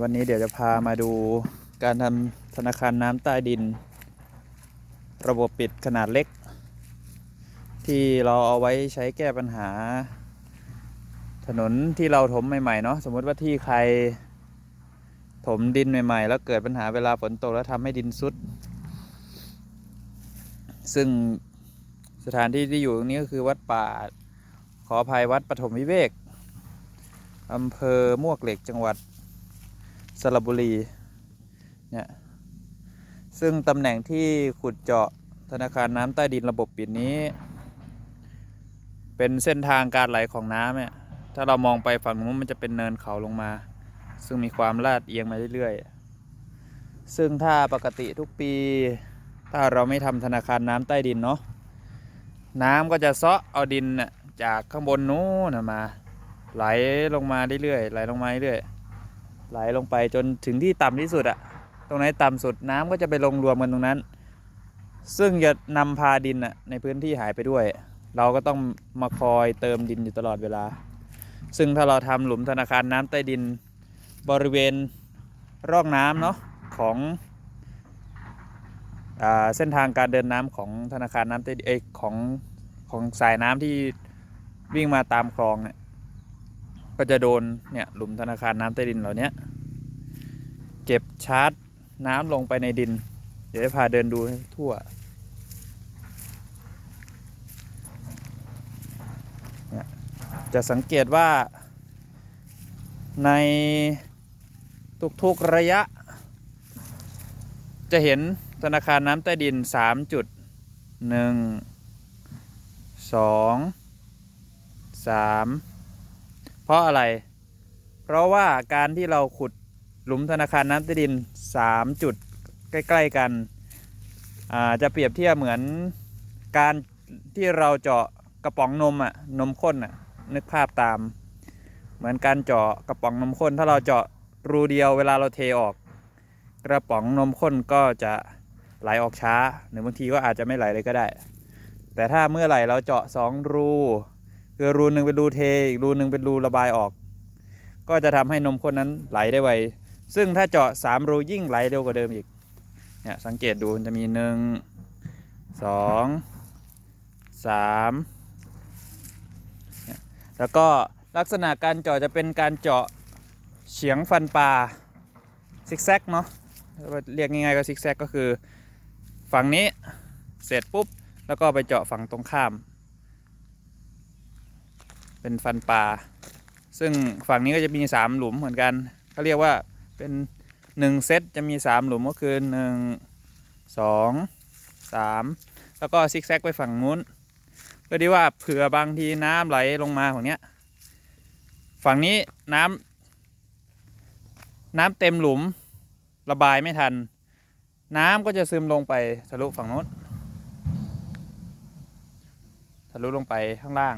วันนี้เดี๋ยวจะพามาดูการทำธนาคารน้ำใต้ดิน ระบบปิดขนาดเล็ก ที่เราเอาไว้ใช้แก้ปัญหา ถนนที่เราถมใหม่ๆเนาะสมมติว่าที่ใคร ถมดินใหม่ๆ แล้วเกิดปัญหาเวลาฝนตกแล้วทำให้ดินซุด ซึ่งสถานที่ที่อยู่ตรงนี้ก็คือวัดป่าขออภัยวัดปฐมวิเวกอำเภอมวกเหล็กจังหวัด สระบุรีเนี่ยซึ่งตำแหน่งที่ขุดเจาะธนาคารน้ำใต้ดินระบบปิดนี้ เป็นเส้นทางการไหลของน้ำเนี่ยถ้าเรามองไปฝั่งนู้นมันจะเป็นเนินเขาลงมา ซึ่งมีความลาดเอียงมาเรื่อยๆ ซึ่งถ้าปกติทุกปี ถ้าเราไม่ทำธนาคารน้ำใต้ดินเนาะน้ำก็จะเซาะเอาดินจากข้างบนนู้นมา ไหลลงมาเรื่อยๆไหลลงมาเรื่อยๆ ไหลลงไปจนถึงที่ต่ำที่สุดอะตรงไหนต่ำสุดน้ำก็จะไปลงรวมกันตรงนั้น ซึ่งจะนำพาดินอะในพื้นที่หายไปด้วย เราก็ต้องมาคอยเติมดินอยู่ตลอดเวลา ซึ่งถ้าเราทำหลุมธนาคารน้ำใต้ดินบริเวณร่องน้ำเนาะของอเส้นทางการเดินน้ำของธนาคารน้ำใต้ดินของของสายน้ำที่วิ่งมาตามคลองเนี่ย ก็จะโดนเนี่ยหลุมธนาคารน้ำใต้ดินเหล่านี้เก็บชาร์จน้ำลงไปในดิน เดี๋ยวจะพาเดินดูทั่วจะสังเกตว่าในทุกๆระยะ จะเห็นธนาคารน้ำใต้ดิน 3 จุด 1 2 3 เพราะอะไร เพราะว่าการที่เราขุดหลุมธนาคารน้ำใต้ดิน 3 จุดใกล้ ๆ กันจะเปรียบเทียบเหมือนการที่เราเจาะกระป๋องนมอะนมข้นอะนึกภาพตาม เหมือนการเจาะกระป๋องนมข้น ถ้าเราเจาะรูเดียวเวลาเราเทออก กระป๋องนมข้นก็จะไหลออกช้า หรือบางทีก็อาจจะไม่ไหลเลยก็ได้ แต่ถ้าเมื่อไหร่เราเจาะสองรู คือรูหนึ่งเป็นรูเทอีกรูหนึ่งเป็นรูระบายออก ก็จะทำให้นมข้นนั้นไหลได้ไว ซึ่งถ้าเจาะสามรูยิ่งไหลเร็วกว่าเดิมอีก เนี่ยสังเกตดูมันจะมีหนึ่งสองสามเนี่ยแล้วก็ลักษณะการเจาะจะเป็นการเจาะเฉียงฟันปลาซิกแซกเนาะเรียกง่ายๆก็ซิกแซกก็คือ ฝั่งนี้เสร็จปุ๊บ แล้วก็ไปเจาะฝั่งตรงข้าม เป็นฟันปลา ซึ่งฝั่งนี้ก็จะมี 3 หลุมเหมือนกันเขาเรียกว่าเป็น 1 เซตจะมี 3 หลุมก็คือ 1 2 3 แล้วก็ซิกแซกไปฝั่งนู้น เพื่อที่ว่าเผื่อบางทีน้ำไหลลงมาฝั่งเนี้ยฝั่งนี้น้ำน้ำเต็มหลุมระบายไม่ทัน น้ำก็จะซึมลงไปทะลุฝั่งโน้นทะลุลงไปข้างล่าง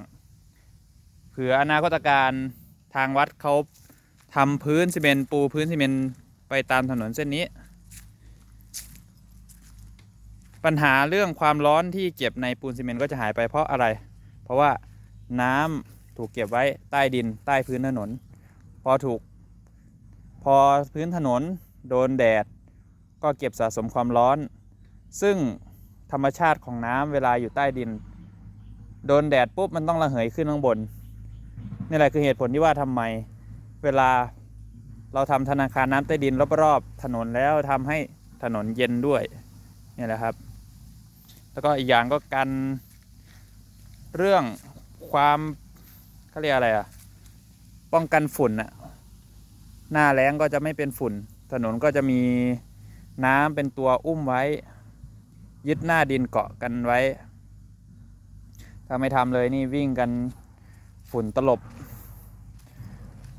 เผื่ออนาคตการทางวัดเขาทำพื้นซีเมนต์ปูพื้นซีเมนต์ไปตามถนนเส้นนี้ ปัญหาเรื่องความร้อนที่เก็บในปูนซีเมนต์ก็จะหายไปเพราะอะไร เพราะว่าน้ำถูกเก็บไว้ใต้ดินใต้พื้นถนน พอถูก พอพื้นถนนโดนแดด ก็เก็บสะสมความร้อน ซึ่งธรรมชาติของน้ำเวลาอยู่ใต้ดิน โดนแดดปุ๊บมันต้องระเหยขึ้นข้างบน นี่แหละคือเหตุผลที่ว่าทำไมเวลาเราทำธนาคารน้ำใต้ดินรอบๆถนนแล้วทำให้ถนนเย็นด้วยนี่แหละครับ แล้วก็อีกอย่างก็กันเรื่องความเขาเรียกอะไรอะป้องกันฝุ่นอะหน้าแล้งก็จะไม่เป็นฝุ่น ถนนก็จะมีน้ำเป็นตัวอุ้มไว้ ยึดหน้าดินเกาะกันไว้ ถ้าไม่ทำเลยนี่วิ่งกันฝุ่นตลบ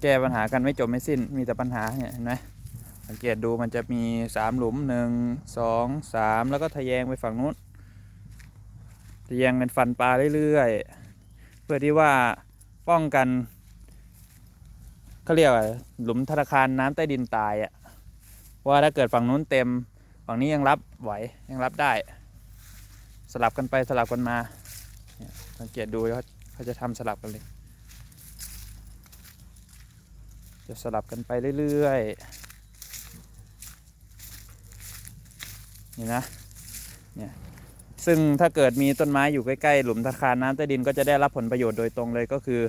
แก้ปัญหากันไม่จบไม่สิ้นมีแต่ปัญหาเนี่ยเห็นไหมสังเกตดูมันจะมีสามหลุมหนึ่งสองสามแล้วก็ทะแยงไปฝั่งนู้นทะแยงเป็นฟันปลาเรื่อยๆ เพื่อที่ว่าป้องกันเขาเรียกว่าหลุมธนาคารน้ำใต้ดินตายอะ่ะว่าถ้าเกิดฝั่งนู้นเต็ม ฝั่งนี้ยังรับไหวยังรับได้ สลับกันไปสลับกันมา สังเกตดูเขาเขาจะทำสลับกันเลย จะสลับกันไปเรื่อยๆ นี่นะ เนี่ย ซึ่งถ้าเกิดมีต้นไม้อยู่ใกล้ๆ หลุมตะคารน้ำใต้ดินก็จะได้รับผลประโยชน์โดยตรงเลยก็คือ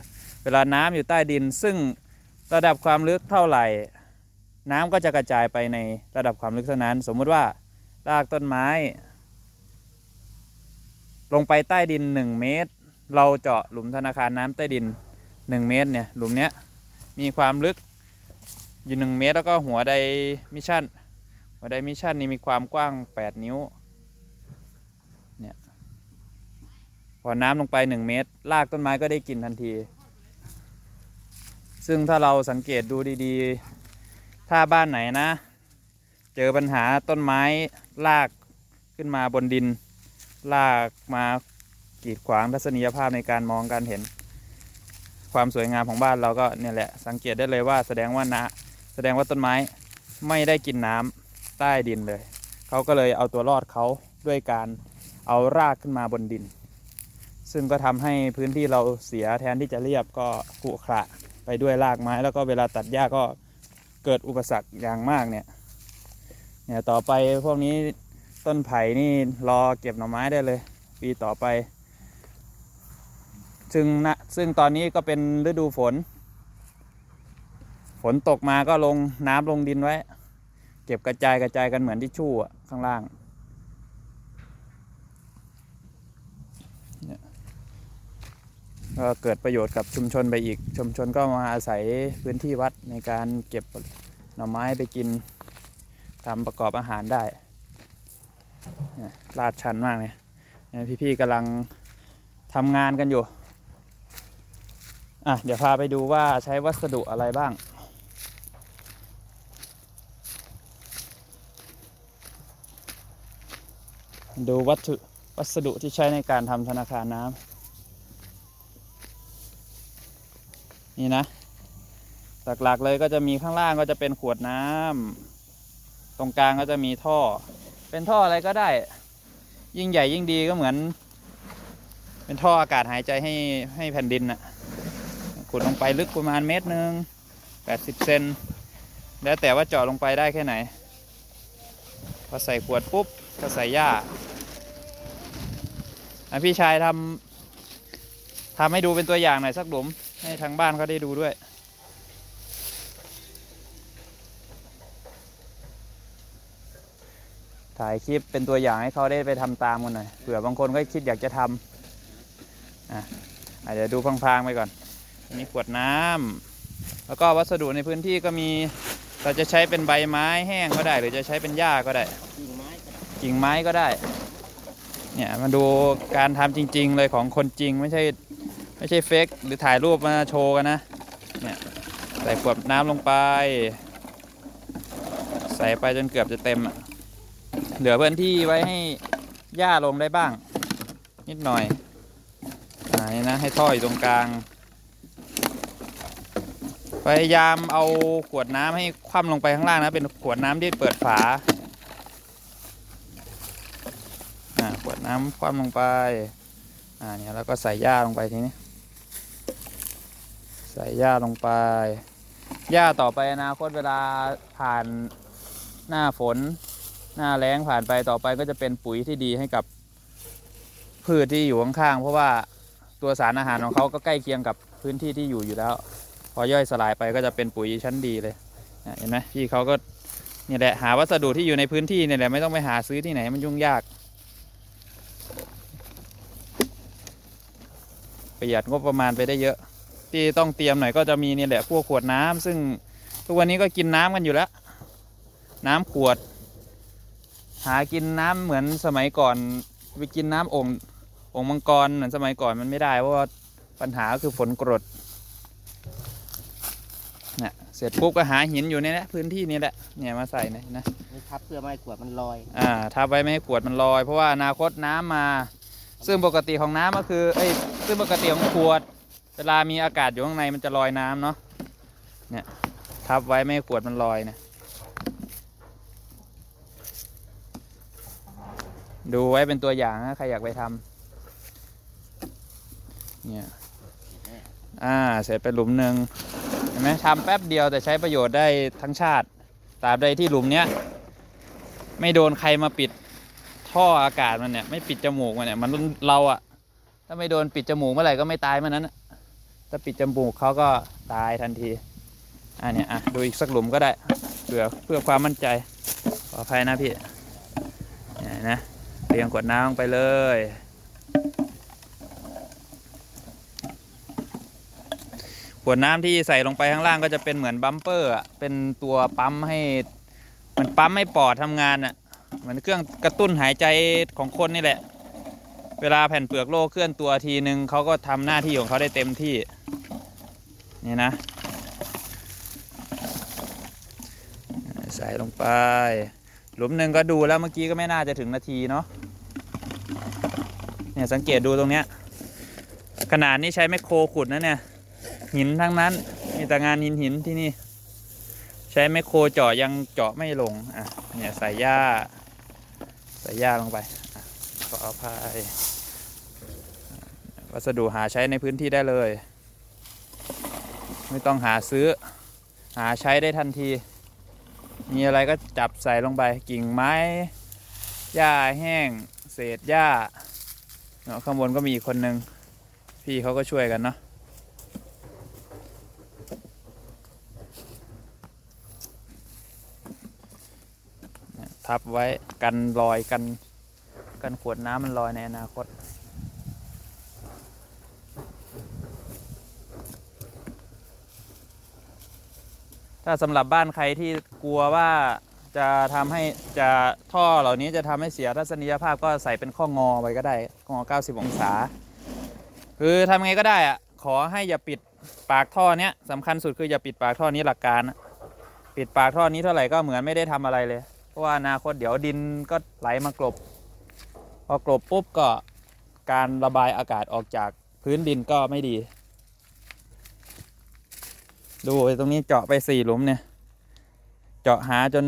เวลาน้ำอยู่ใต้ดิน ซึ่งระดับความลึกเท่าไหร่ น้ำก็จะกระจายไปในระดับความลึกเท่านั้น สมมติว่ารากต้นไม้ ลงไปใต้ดิน 1 เมตร เราเจาะหลุมธนาคารน้ำใต้ดิน 1 เมตรเนี่ย หลุมเนี้ย มีความลึกอยู่1เมตร แล้วก็หัวไดมิชชั่น หัวไดมิชชั่นนี่มีความกว้าง 8 นิ้ว เนี่ย พอน้ำลงไป 1 เมตร รากต้นไม้ก็ได้กินทันที ซึ่งถ้าเราสังเกตดูดีๆ ถ้าบ้านไหนนะ เจอปัญหาต้นไม้ลากขึ้นมาบนดินลากมากีดขวางทัศนียภาพในการมองการเห็น ความสวยงามของบ้านเราก็เนี่ยแหละสังเกตได้เลยว่าแสดงว่านะแสดงว่าต้นไม้ไม่ได้กินน้ำใต้ดินเลย เขาก็เลยเอาตัวรอดเขาด้วยการเอารากขึ้นมาบนดิน ซึ่งก็ทำให้พื้นที่เราเสียแทนที่จะเรียบก็ขรุขระไปด้วยรากไม้ แล้วก็เวลาตัดหญ้าก็เกิดอุปสรรคอย่างมากเนี่ยเนี่ยต่อไปพวกนี้ต้นไผ่นี่รอเก็บหน่อไม้ได้เลย ปีต่อไป ซึ่งนะซึ่งตอนนี้ก็เป็นฤดูฝน ฝนตกมาก็ลงน้ำลงดินไว้ เก็บกระจายกระจายกันเหมือนที่ชู่ข้างล่างก็เกิดประโยชน์กับชุมชนไปอีก ชุมชนก็มาอาศัยพื้นที่วัดในการเก็บหน่อไม้ไปกินทำประกอบอาหารได้ ลาดชันมากเลยเนี่ยพี่ๆกำลังทำงานกันอยู่ อะเดี๋ยวพาไปดูว่าใช้วัสดุอะไรบ้าง ดูวัตถุวัสดุที่ใช้ในการทำธนาคารน้ำนี่นะหลักๆเลยก็จะมีข้างล่างก็จะเป็นขวดน้ำตรงกลางก็จะมีท่อ เป็นท่ออะไรก็ได้ ยิ่งใหญ่ยิ่งดีก็เหมือน เป็นท่ออากาศหายใจให้ให้แผ่นดินน่ะ ขุดลงไปลึกประมาณเมตรหนึ่งแปดสิบเซนแล้วแต่ว่าเจาะลงไปได้แค่ไหน พอใส่ขวดปุ๊บก็ใส่หญ้าอะพี่ชายทำทำให้ดูเป็นตัวอย่างหน่อยสักหลุม ให้ทางบ้านเขาได้ดูด้วยถ่ายคลิปเป็นตัวอย่างให้เขาได้ไปทำตามกันหน่อยเผื่อบางคนก็คิดอยากจะทำอะเดี๋ยวดูพลางๆไปก่อน มีขวดน้ำแล้วก็วัสดุในพื้นที่ก็มี เราจะใช้เป็นใบไม้แห้งก็ได้ หรือจะใช้เป็นหญ้าก็ได้ กิ่งไม้ก็ได้กิ่งไม้ก็ได้เนี่ยมาดูการทำจริง ๆ เลยของคนจริงไม่ใช่ไม่ใช่เฟกหรือถ่ายรูปมาโชว์กันนะ เนี่ยใส่ขวดน้ำลงไป ใส่ไปจนเกือบจะเต็มอะเหลือพื้นที่ไว้ให้หญ้าลงได้บ้าง นิดหน่อยอ่านี่นะให้ท่ออยู่ตรงกลาง พยายามเอาขวดน้ำให้คว่ำลงไปข้างล่างนะ เป็นขวดน้ำที่เปิดฝาขวดน้ำคว่ำลงไป อ่าเนี่ยแล้วก็ใส่หญ้าลงไปทีนี้ ใส่หญ้าลงไป หญ้าต่อไปอนาคตเวลาผ่านหน้าฝน หน้าแล้งผ่านไปต่อไปก็จะเป็นปุ๋ยที่ดีให้กับพืชที่อยู่ข้างๆเพราะว่าตัวสารอาหารของเขาก็ใกล้เคียงกับพื้นที่ที่อยู่อยู่แล้ว พอย่อยสลายไปก็จะเป็นปุ๋ยชั้นดีเลยเห็นไหมพี่เขาก็นี่แหละหาวัสดุที่อยู่ในพื้นที่นี่แหละไม่ต้องไปหาซื้อที่ไหนมันยุ่งยาก ประหยัดงบประมาณไปได้เยอะ ที่ต้องเตรียมหน่อยก็จะมีนี่แหละพวกขวดน้ำซึ่งทุกวันนี้ก็กินน้ำกันอยู่แล้ว น้ำขวด หากินน้ำเหมือนสมัยก่อนไปกินน้ำองค์องค์มังกรเหมือนสมัยก่อนมันไม่ได้เพราะว่าปัญหาก็คือฝนกรด ร็จปุ๊บก็หาหินอยู่ในนี้พื้นที่นี้แหละเนี่ยมาใส่เนี่ยนะนี่ทับเพื่อไม่ให้ขวดมันลอย อ่าทับไว้ไม่ให้ขวดมันลอย เพราะว่าอนาคตน้ำมา ซึ่งปกติของน้ำก็คือเอ้ยซึ่งปกติของขวด เวลามีอากาศอยู่ข้างในมันจะลอยน้ำเนาะเนี่ยทับไว้ไม่ให้ขวดมันลอยเนี่ยดูไว้เป็นตัวอย่างนะใครอยากไปทำเนี่ยอ่าเสร็จไปหลุมหนึ่งเห็น ไหมทำแป๊บเดียวแต่ใช้ประโยชน์ได้ทั้งชาติตราบใดที่หลุมเนี้ยไม่โดนใครมาปิดท่ออากาศมันเนี่ยไม่ปิดจมูกมันเนี่ยมันเราอะถ้าไม่โดนปิดจมูกเมื่อไหร่ก็ไม่ตายเมื่อนั้นถ้าปิดจมูกเขาก็ตายทันทีอันนี้อะดูอีกสักหลุมก็ได้เพื่อเพื่อความมั่นใจขออภัยนะพี่นี่นะเรียงขวดน้ำไปเลย ขวดน้ำที่ใส่ลงไปข้างล่างก็จะเป็นเหมือนบัมเปอร์เป็นตัวปั๊มให้มันปั๊มให้ปอดทำงานอะเหมือนเครื่องกระตุ้นหายใจของคนนี่แหละ เวลาแผ่นเปลือกโลกเคลื่อนตัวทีนึงเขาก็ทำหน้าที่ของเขาได้เต็มที่นี่นะ ใส่ลงไป หลุมหนึ่งก็ดูแล้วเมื่อกี้ก็ไม่น่าจะถึงนาทีเนาะเนี่ยสังเกตดูตรงเนี้ยขนาดนี้ใช้แมคโครขุดนะเนี่ย หินทั้งนั้น มีแต่งานหินหินที่นี่ ใช้แมโครเจาะยังเจาะไม่ลง อะ เนี่ยใส่หญ้า ใส่หญ้าลงไปอะขออภัยวัสดุหาใช้ในพื้นที่ได้เลย ไม่ต้องหาซื้อ หาใช้ได้ทันที มีอะไรก็จับใส่ลงไป กิ่งไม้ หญ้าแห้ง เศษหญ้า เนาะข้างบนก็มีอีกคนนึง พี่เขาก็ช่วยกันเนาะ ทับไว้กันรอยกัน กันขวดน้ำมันลอยในอนาคต ถ้าสำหรับบ้านใครที่กลัวว่าจะทำให้จะท่อเหล่านี้จะทำให้เสียทัศนียภาพก็ใส่เป็นข้องอไว้ก็ได้ข้องอ90 องศา คือทำไงก็ได้อะขอให้อย่าปิดปากท่อเนี้ยสำคัญสุดคืออย่าปิดปากท่อนี้หลักการ ปิดปากท่อนี้เท่าไหร่ก็เหมือนไม่ได้ทำอะไรเลย เพราะว่าอนาคตเดี๋ยวดินก็ไหลมากลบ พอกลบปุ๊บก็การระบายอากาศออกจากพื้นดินก็ไม่ดี ดูตรงนี้เจาะไปสี่หลุมเนี่ย เจาะหาจน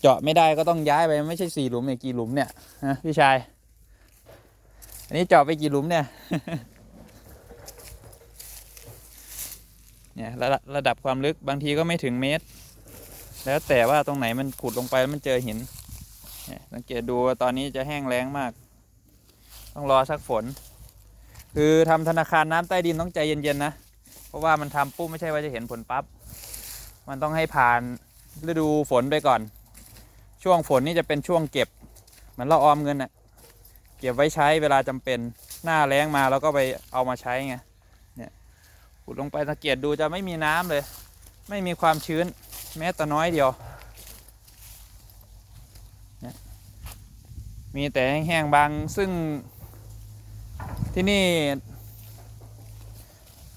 เจาะไม่ได้ก็ต้องย้ายไปไม่ใช่สี่หลุมเนี่ยกี่หลุมเนี่ยฮะพี่ชาย อันนี้เจาะไปกี่หลุมเนี่ยเนี่ยระระดับความลึกบางทีก็ไม่ถึงเมตร แล้วแต่ว่าตรงไหนมันขุดลงไปแล้วมันเจอหินสังเกตดูตอนนี้จะแห้งแล้งมาก ต้องรอสักฝน คือทำธนาคารน้ำใต้ดินต้องใจเย็นๆนะ เพราะว่ามันทำปุ๊บไม่ใช่ว่าจะเห็นผลปั๊บ มันต้องให้ผ่านฤดูฝนไปก่อน ช่วงฝนนี่จะเป็นช่วงเก็บมือนเราออมเงินอะเก็บไว้ใช้เวลาจำเป็น หน้าแล้งมาเราก็ไปเอามาใช้ไง เนี่ยขุดลงไปสังเกตดูจะไม่มีน้ำเลย ไม่มีความชื้น แม้แต่น้อยเดียว มีแต่แห้งๆบางซึ่งที่นี่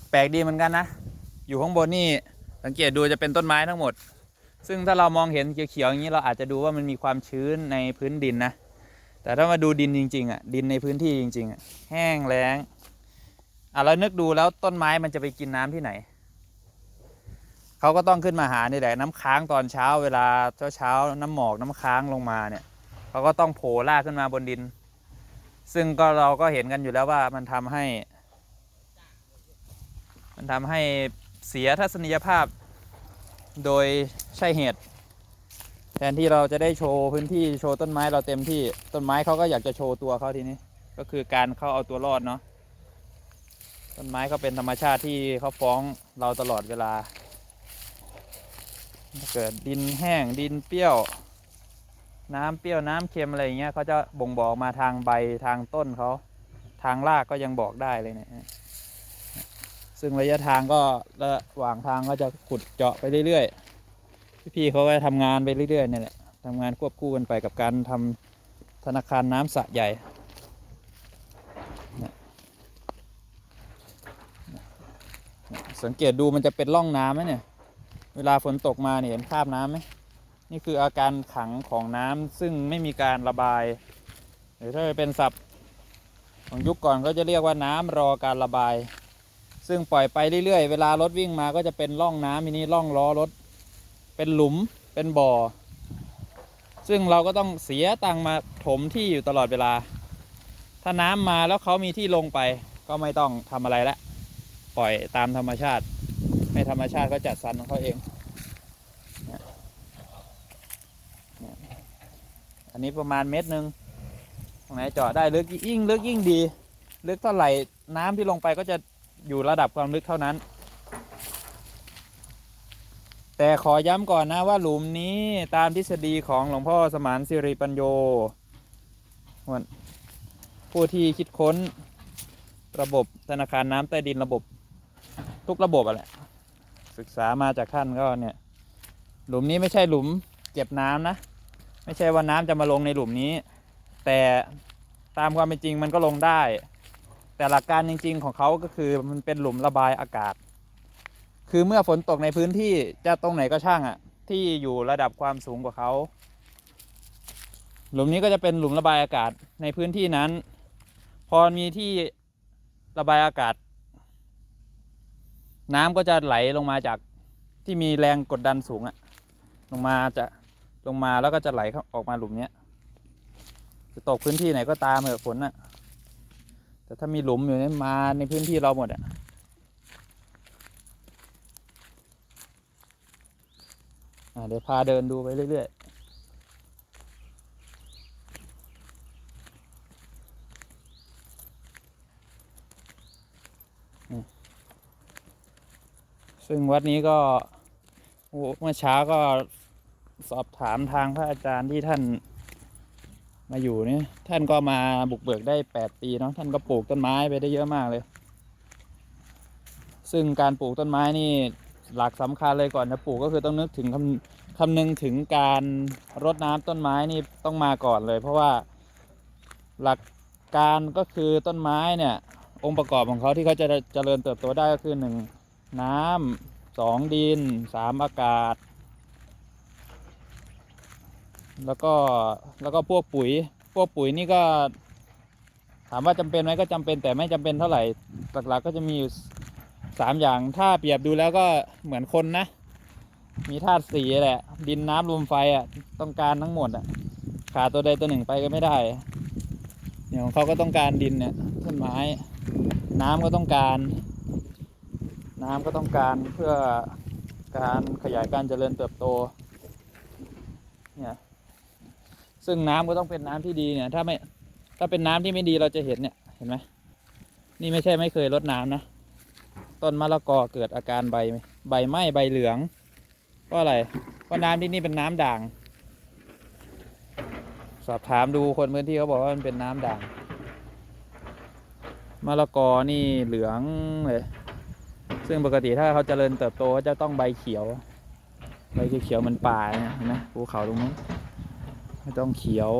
แปลกดีเหมือนกันนะ อยู่ข้างบนนี่สังเกตดูจะเป็นต้นไม้ทั้งหมด ซึ่งถ้าเรามองเห็นเขียวๆอย่างนี้เราอาจจะดูว่ามันมีความชื้นในพื้นดินนะ แต่ถ้ามาดูดินจริงๆอะดินในพื้นที่จริงๆอะแห้งแล้งอะเรานึกดูแล้วต้นไม้มันจะไปกินน้ำที่ไหน เขาก็ต้องขึ้นมาหานี่แหละน้ำค้างตอนเช้าเวลาเช้าเช้าน้ำหมอกน้ำค้างลงมาเนี่ยเขาก็ต้องโผล่ลากขึ้นมาบนดิน ซึ่งก็เราก็เห็นกันอยู่แล้วว่ามันทำให้ มันทำให้เสียทัศนียภาพโดยใช่เหตุ แทนที่เราจะได้โชว์พื้นที่โชว์ต้นไม้เราเต็มที่ต้นไม้เขาก็อยากจะโชว์ตัวเขาทีนี้ ก็คือการเขาเอาตัวรอดเนาะต้นไม้เขาเป็นธรรมชาติที่เขาฟ้องเราตลอดเวลา เกิดดินแห้งดินเปรี้ยว น้ำเปรี้ยวน้ำเค็มอะไรอย่างเงี้ยเขาจะบ่งบอกมาทางใบทางต้นเขาทางรากก็ยังบอกได้เลยเนี่ยซึ่งระยะทางก็ระหว่างทางก็จะขุดเจาะไปเรื่อยๆพี่ๆเขาก็ทำงานไปเรื่อยๆเนี่ยแหละทำงานควบคู่กันไปกับการทำธนาคารน้ำสระใหญ่สังเกตดูมันจะเป็นร่องน้ำไหมเนี่ย เวลาฝนตกมาเนี่ยเห็นคราบน้ำไหมนี่คืออาการขังของน้ำซึ่งไม่มีการระบาย หรือถ้าเป็นศัพท์ของยุคก่อนก็จะเรียกว่าน้ำรอการระบาย ซึ่งปล่อยไปเรื่อยๆ เวลารถวิ่งมาก็จะเป็นร่องน้ำทีนี้ร่องล้อรถ เป็นหลุมเป็นบ่อ ซึ่งเราก็ต้องเสียตังมาถมที่อยู่ตลอดเวลา ถ้าน้ำมาแล้วเขามีที่ลงไป ก็ไม่ต้องทำอะไรละปล่อยตามธรรมชาติ ให้ธรรมชาติเขาจัดสรรของเขาเอง อันนี้ประมาณเม็ดหนึ่งตรงไหนเจาะได้ลึกยิ่งลึกยิ่งดี ลึกเท่าไหร่น้ำที่ลงไปก็จะอยู่ระดับความลึกเท่านั้น แต่ขอย้ำก่อนนะว่าหลุมนี้ตามทฤษฎีของหลวงพ่อสมานสิริปัญโยผู้ที่คิดค้นระบบธนาคารน้ำใต้ดินระบบทุกระบบอะแหละ ศึกษามาจากท่านก็เนี่ย หลุมนี้ไม่ใช่หลุมเก็บน้ำนะ ไม่ใช่ว่าน้ำจะมาลงในหลุมนี้ แต่ตามความเป็นจริงมันก็ลงได้ แต่หลักการจริง ๆ ของเขาก็คือมันเป็นหลุมระบายอากาศ คือเมื่อฝนตกในพื้นที่จะตรงไหนก็ช่างอะ่ะ ที่อยู่ระดับความสูงกว่าเขาหลุมนี้ก็จะเป็นหลุมระบายอากาศในพื้นที่นั้น พอมีที่ระบายอากาศ น้ำก็จะไหลลงมาจากที่มีแรงกดดันสูงอะลงมาจะลงมาแล้วก็จะไหลออกมาหลุมเนี้ยจะตกพื้นที่ไหนก็ตามเหอะฝนอะแต่ถ้ามีหลุมอยู่เนี่ยมาในพื้นที่เราหมดอะเดี๋ยวพาเดินดูไปเรื่อย ซึ่งวัดนี้ก็เมื่อเช้าก็สอบถามทางพระอาจารย์ที่ท่านมาอยู่เนี่ยท่านก็มาบุกเบิกได้แปดปีเนาะท่านก็ปลูกต้นไม้ไปได้เยอะมากเลย ซึ่งการปลูกต้นไม้นี่หลักสำคัญเลยก่อนจะปลูกก็คือต้องนึกถึงคำคำนึงถึงการรดน้ำต้นไม้นี่ต้องมาก่อนเลย เพราะว่าหลักการก็คือต้นไม้เนี่ยองค์ประกอบของเขาที่เขาจะเจริญเติบโตได้ก็คือหนึ่ง น้ำสองดินสามอากาศ แล้วก็แล้วก็พวกปุ๋ย พวกปุ๋ยนี่ก็ ถามว่าจำเป็นไหมก็จำเป็นแต่ไม่จำเป็นเท่าไหร่หลักๆก็จะมีอยู่สามอย่างถ้าเปรียบดูแล้วก็เหมือนคนนะ มีธาตุสีแหละ ดินน้ำลมไฟอะต้องการทั้งหมดอะขาดตัวใดตัวหนึ่งไปก็ไม่ได้เนี่ยของเขาก็ต้องการดินเนี่ยต้นไม้ น้ำก็ต้องการ น้ำก็ต้องการเพื่อการขยายการเจริญเติบโตเนี่ยซึ่งน้ำก็ต้องเป็นน้ำที่ดีเนี่ยถ้าไม่ถ้าเป็นน้ำที่ไม่ดีเราจะเห็นเนี่ยเห็นไหมนี่ไม่ใช่ไม่เคยรดน้ำนะต้นมะละกอเกิดอาการใบใบไหม้ใบเหลืองเพราะอะไรเพราะน้ำที่นี่เป็นน้ำด่าง สอบถามดูคนพื้นที่เขาบอกว่ามันเป็นน้ำด่างมะละกอนี่เหลืองเลย ซึ่งปกติถ้าเขาเจริญเติบโตเขาจะต้องใบเขียว ใบเขียวเหมันป่าเนี่ยเห็นไหมภูเขาตรงนู้นไม่ต้องเขียว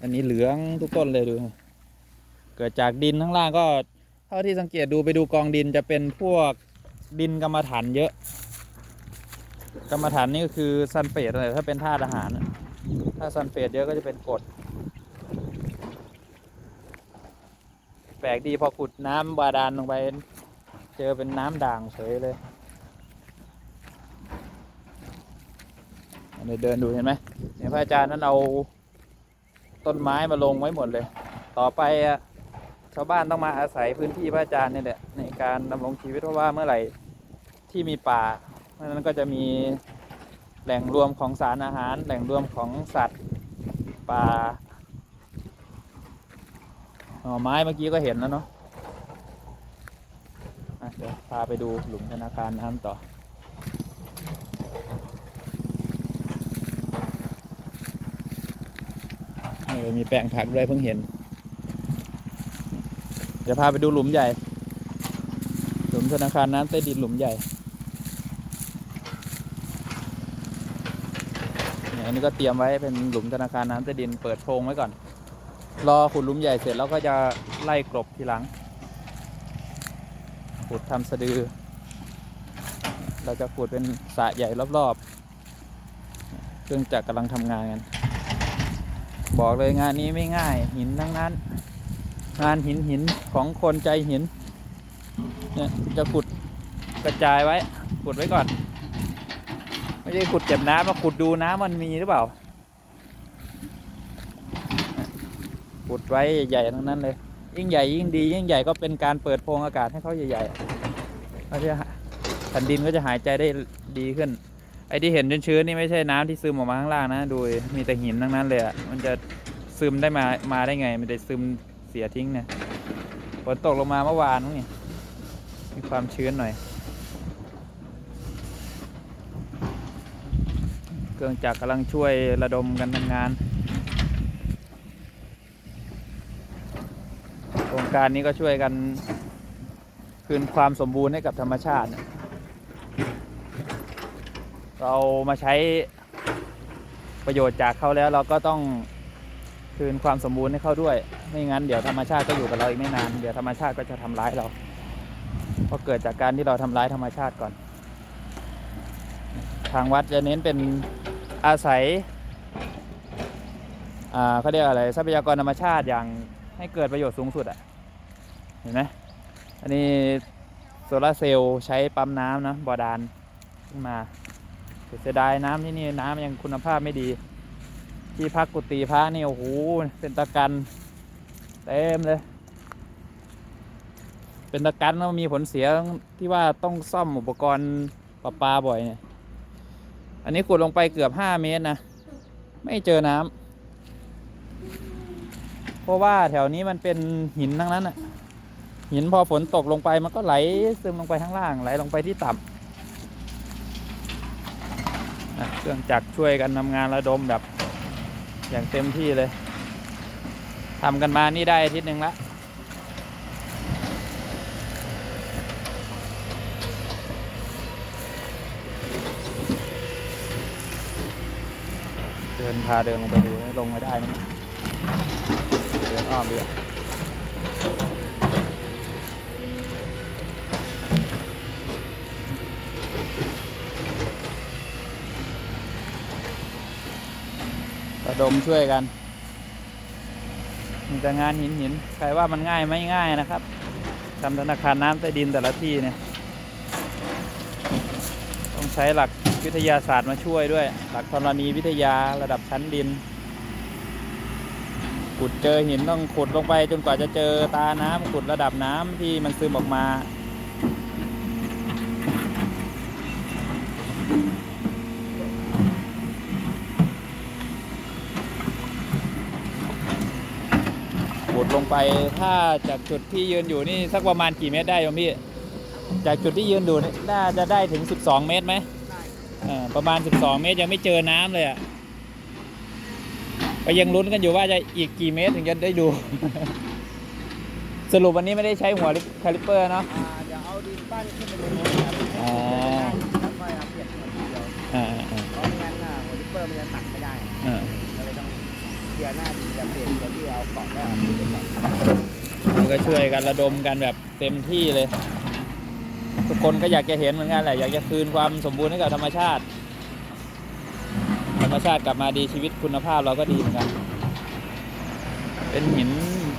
อันนี้เหลืองทุกต้นเลยดู เกิดจากดินข้างล่างก็ เท่าที่สังเกตดูไปดูกองดินจะเป็นพวกดินกรรมฐานเยอะ กรรมฐานนี่ก็คือซัลเฟตอะไรถ้าเป็นธาตุอาหาร ถ้าซัลเฟตเยอะก็จะเป็นกรด แปลกดีพอขุดน้ำบาดาลลงไป เจอเป็นน้ำด่างเฉยเลยเดินดูเห็นไหมเนี่ยพระอาจารย์นั้นเอาต้นไม้มาลงไว้หมดเลย ต่อไปชาวบ้านต้องมาอาศัยพื้นที่พระอาจารย์นี่แหละในการดำรงชีวิตเพราะว่าเมื่อไหร่ที่มีป่าเมื่อนั้นก็จะมีแหล่งรวมของสารอาหาร แหล่งรวมของสัตว์ป่า หน่อไม้เมื่อกี้ก็เห็นแล้วเนาะเดี๋ยวพาไปดูหลุมธนาคารน้ำต่อเออมีแปลงผักด้วยเพิ่งเห็น เดี๋ยวพาไปดูหลุมใหญ่ หลุมธนาคารน้ำใต้ดินหลุมใหญ่เนี่ยอันนี้ก็เตรียมไว้เป็นหลุมธนาคารน้ำใต้ดินเปิดโพรงไว้ก่อน รอขุดลุมใหญ่เสร็จแล้วก็จะไล่กลบทีหลัง ขุดทำสะดือ เราจะขุดเป็นสระใหญ่รอบๆ เครื่องจักรกำลังทำงานกัน บอกเลยงานนี้ไม่ง่ายหินทั้งนั้น งานหินหินของคนใจหินเนี่ยจะขุดกระจายไว้ ขุดไว้ก่อน ไม่ได้ขุดเก็บน้ำมาขุดดูน้ำมันมีหรือเปล่า ขุดไว้ใหญ่ๆทั้งนั้นเลย ยิ่งใหญ่ยิ่งดี ยิ่งใหญ่ก็เป็นการเปิดโพรงอากาศให้เขาใหญ่ๆเขาจะแผ่นดินก็จะหายใจได้ดีขึ้น ไอ้ที่เห็นชื้นๆนี่ไม่ใช่น้ำที่ซึมออกมาข้างล่างนะดูมีแต่หินทั้งนั้นเลยอะมันจะซึมได้มามาได้ไง มันจะซึมเสียทิ้งเนี่ยฝนตกลงมาเมื่อวานนี่มีความชื้นหน่อย เครื่องจักรกำลังช่วยระดมกันทำงาน โครง การนี้ก็ช่วยกันคืนความสมบูรณ์ให้กับธรรมชาติ เรามาใช้ประโยชน์จากเขาแล้วเราก็ต้องคืนความสมบูรณ์ให้เขาด้วย ไม่งั้นเดี๋ยวธรรมชาติก็อยู่กับเราอีกไม่นาน เดี๋ยวธรรมชาติก็จะทำร้ายเรา เพราะเกิดจากการที่เราทำร้ายธรรมชาติก่อน ทางวัดจะเน้นเป็นอาศัยอ่าเขาเรียกอะไรทรัพยากรธรรมชาติอย่างให้เกิดประโยชน์สูงสุดอะ เห็นไหมอันนี้โซลาร์เซลล์ใช้ปั๊มน้ำนะบาดาลขึ้นมาเสียดายน้ำที่นี่น้ำยังคุณภาพไม่ดี ที่พักกุฏิพระนี่โอ้โหเป็นตะกันเต็มเลย เป็นตะกันแล้วมีผลเสียที่ว่าต้องซ่อมอุปกรณ์ประปาบ่อยเนี่ย อันนี้ขุดลงไปเกือบห้าเมตรนะ ไม่เจอน้ำเพราะว่าแถวนี้มันเป็นหินทั้งนั้นอะ หินพอฝนตกลงไปมันก็ไหลซึมลงไปข้างล่างไหลลงไปที่ต่ำเครื่องจักรช่วยกันทำงานระดมแบบ อย่างเต็มที่เลยทำกันมานี่ได้อาทิตย์หนึ่งละเดินพาเดินลงไปดูลงไม่ได้ไหมเดินอ้อมเรือ ดมช่วยกันมีแต่งานหินหินใครว่ามันง่ายไม่ง่ายนะครับทำธนาคารน้ำใต้ดินแต่ละที่เนี่ย ต้องใช้หลักวิทยาศาสตร์มาช่วยด้วย หลักธรณีวิทยาระดับชั้นดิน ขุดเจอหินต้องขุดลงไปจนกว่าจะเจอตาน้ำขุดระดับน้ำที่มันซึมออกมา ขุดลง ไปถ้าจากจุดที่ยืนอยู่นี่สักประมาณกี่เมตรได้โยมพี่ จากจุดที่ยืนดูนี่น่าจะได้ถึง 12 เมตรไหมเออประมาณ 12 เมตรยังไม่เจอน้ำเลยอะก็ยังลุ้นกันอยู่ว่าจะอีกกี่เมตรถึงจะได้ดู สรุปวันนี้ไม่ได้ใช้หัวคาลิปเปอร์เนาะ อ่าเดี๋ยวเอาดินปั้นขึ้นไปเลยนะครับอ๋อแล้วค่ เคลียร์หน้าดินจะเปลี่ยนตัวที่เอาเกาะแล้วเอาดินไปก่อนมันก็ช่วยกันระดมกันแบบเต็มที่เลย ทุกคนก็อยากจะเห็นเหมือนกันแหละอยากจะคืนความสมบูรณ์ให้กับธรรมชาติ ธรรมชาติกลับมาดีชีวิตคุณภาพเราก็ดีเหมือนกัน เป็นหิน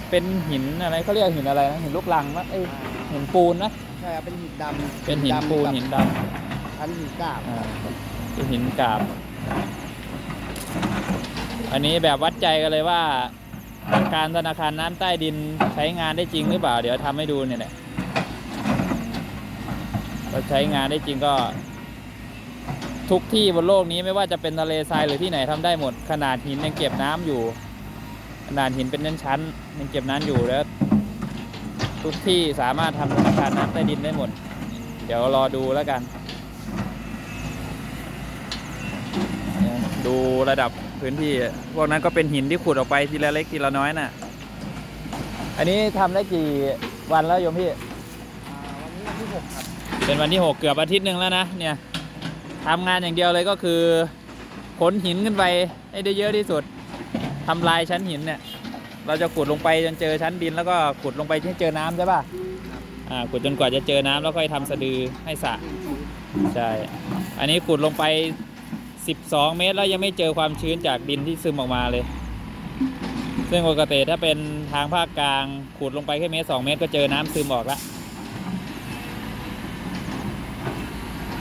เป็นหินอะไรเขาเรียกหินอะไรนะหินลูกลังนะเอ้ยหินปูนนะใช่ครับเป็นหินดำเป็นหินปูนดำหินดอันหินกาบำอ่าเป็นหินกราบ อันนี้แบบวัดใจกันเลยว่าหลักการธนาคารน้ำใต้ดินใช้งานได้จริงหรือเปล่า เดี๋ยวทำให้ดูเนี่ยแหละว่าใช้งานได้จริงก็ ทุกที่บนโลกนี้ไม่ว่าจะเป็นทะเลทรายหรือที่ไหนทำได้หมด ขนาดหินยังเก็บน้ำอยู่ ขนาดหินเป็นชั้นๆยังเก็บน้ำอยู่แล้ว ทุกที่สามารถทำธนาคารน้ำใต้ดินได้หมด เดี๋ยวรอดูแล้วกัน ดูระดับ พื้นที่ พวกนั้นก็เป็นหินที่ขุดออกไปทีละเล็กทีละน้อยน่ะ อันนี้ทำได้กี่วันแล้วโยมพี่อ่าวันนี้วันที่หกครับ เป็นวันที่หกเกือบอาทิตย์หนึ่งแล้วนะเนี่ยทำงานอย่างเดียวเลยก็คือขนหินขึ้นไปให้ได้เยอะที่สุดทำลายชั้นหินเนี่ย เราจะขุดลงไปจนเจอชั้นดินแล้วก็ขุดลงไปที่เจอน้ำใช่ป่ะอ่าขุดจนกว่าจะเจอน้ำแล้วค่อยทำสะดือให้สระใช่ อันนี้ขุดลงไป 12 เมตรแล้วยังไม่เจอความชื้นจากดินที่ซึมออกมาเลย ซึ่งปกติถ้าเป็นทางภาคกลางขุดลงไปแค่เมตรสองเมตรก็เจอน้ำซึมออกแล้ว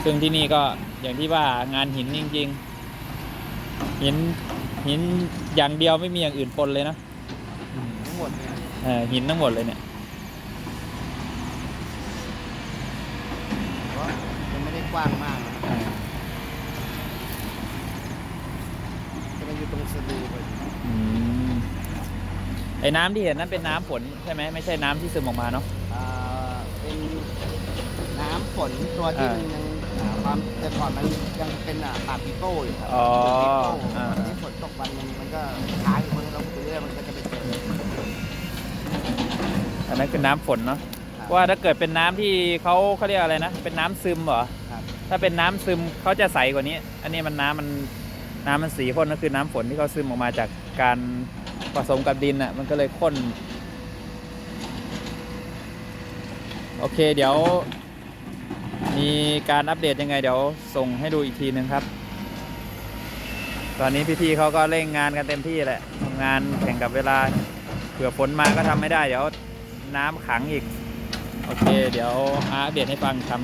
ซึ่งที่นี่ก็อย่างที่ว่างานหินจริงๆ หินหินอย่างเดียวไม่มีอย่างอื่นปนเลยนะทั้งหมดเนี่ยเออหินทั้งหมดเลยเนี่ยเพราะมันไม่ได้กว้างมากนะจะมาอยู่ตรงสะดือพอดี อืม ไอ้น้ำที่เห็นนั้นเป็นน้ำฝนใช่ไหมไม่ใช่น้ำที่ซึมออกมาเนาะ อ่าเป็นน้ำฝนตัวที่อ่ามัมันยังอ่าความแต่ก่อนมันยังเป็นอ่าป่าปีโป้อยู่ครับอ๋อปีโป้อ่าตอนนี้ฝนตกวันมันมันก็ค้างอยู่มันเราไปเรื่อยมันก็จะไปเจออันนั้นคือน้ำฝนเนาะครับ ว่าถ้าเกิดเป็นน้ำที่เขาเขาเรียกอะไรนะ เป็นน้ำซึมเหรอครับ ถ้าเป็นน้ำซึมเขาจะใสกว่านี้ อันนี้มันน้ำมันน้ำมันสีข้นก็คือน้ำฝนที่เขาซึมออกมาจากการ ผสมกับดินอะมันก็เลยข้น โอเคเดี๋ยว มีการอัปเดตยังไง เดี๋ยวส่งให้ดูอีกทีหนึ่งครับ ตอนนี้พี่ๆเขาก็เร่งงานกันเต็มที่แหละทำงานแข่งกับเวลาเผื่อฝนมาก็ทำไม่ได้ เดี๋ยวน้ำขังอีก โอเค เดี๋ยวอาอัปเดตให้ฟังครับ